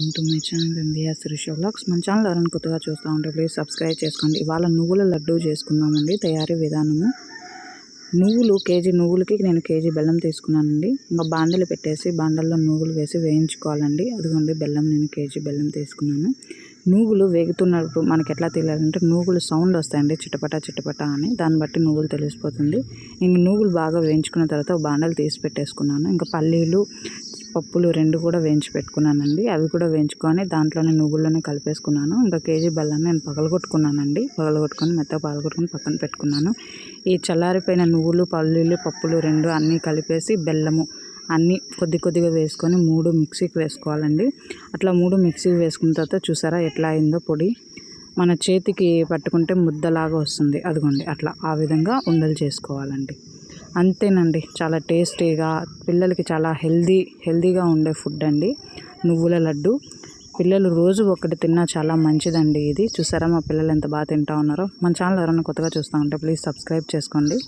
Welcome to my channel MBS రిషో blogs మన channel ఎవరైనా కొత్తగా చూస్తూ ఉంటే ప్లీజ్ సబ్స్క్రైబ్ చేసుకోండి. ఇవాళ నువ్వుల లడ్డు చేసుకుందామండి తయారీ విధానము. నువ్వులు కేజీ నువ్వులకి నేను కేజీ బెల్లం తీసుకున్నానండి. ఇంకా బాండలు పెట్టేసి బాండల్లో నువ్వులు వేసి వేయించుకోవాలండి. అదిగోండి బెల్లం నేను కేజీ బెల్లం తీసుకున్నాను. నువ్వులు వేగుతున్నప్పుడు మనకి ఎట్లా తెలియాలంటే నువ్వులు సౌండ్ వస్తాయండి చిటపట చిటపట అని. దాన్ని బట్టి నువ్వులు తెలిసిపోతుంది. ఇంక నువ్వులు బాగా వేయించుకున్న తర్వాత బాండలు తీసి పెట్టేసుకున్నాను. ఇంకా పల్లీలు పప్పులు రెండు కూడా వేయించి పెట్టుకున్నానండి అవి కూడా వేయించుకొని దాంట్లోనే నువ్వుల్లోనే కలిపేసుకున్నాను. ఇంకా కేజీ బెల్లాన్ని నేను పగలగొట్టుకున్నానండి. పగలగొట్టుకొని మెత్తగా పగలగొట్టుకొని పక్కన పెట్టుకున్నాను. ఈ చల్లారిపోయిన నువ్వులు పల్లీలు పప్పులు రెండు అన్నీ కలిపేసి బెల్లము అన్నీ కొద్ది కొద్దిగా వేసుకొని మూడు మిక్సీకి వేసుకోవాలండి. అట్లా మూడు మిక్సీకి వేసుకున్న తర్వాత చూసారా ఎట్లా అయిందో పొడి? మన చేతికి పట్టుకుంటే ముద్దలాగా వస్తుంది. అదిగోండి అట్లా ఆ విధంగా ఉండలు చేసుకోవాలండి. అంతేనండి. చాలా టేస్టీగా పిల్లలకి చాలా హెల్దీ హెల్దీగా ఉండే ఫుడ్ అండి. నువ్వుల లడ్డు. పిల్లలు రోజు ఒకటి తిన్నా చాలా మంచిదండి ఇది. చూసారా మా పిల్లలు ఎంత బాగా తింటా ఉన్నారో? మన ఛానల్ ఎవరైనా కొత్తగా చూస్తూ ఉంటే ప్లీజ్ సబ్స్క్రైబ్ చేసుకోండి.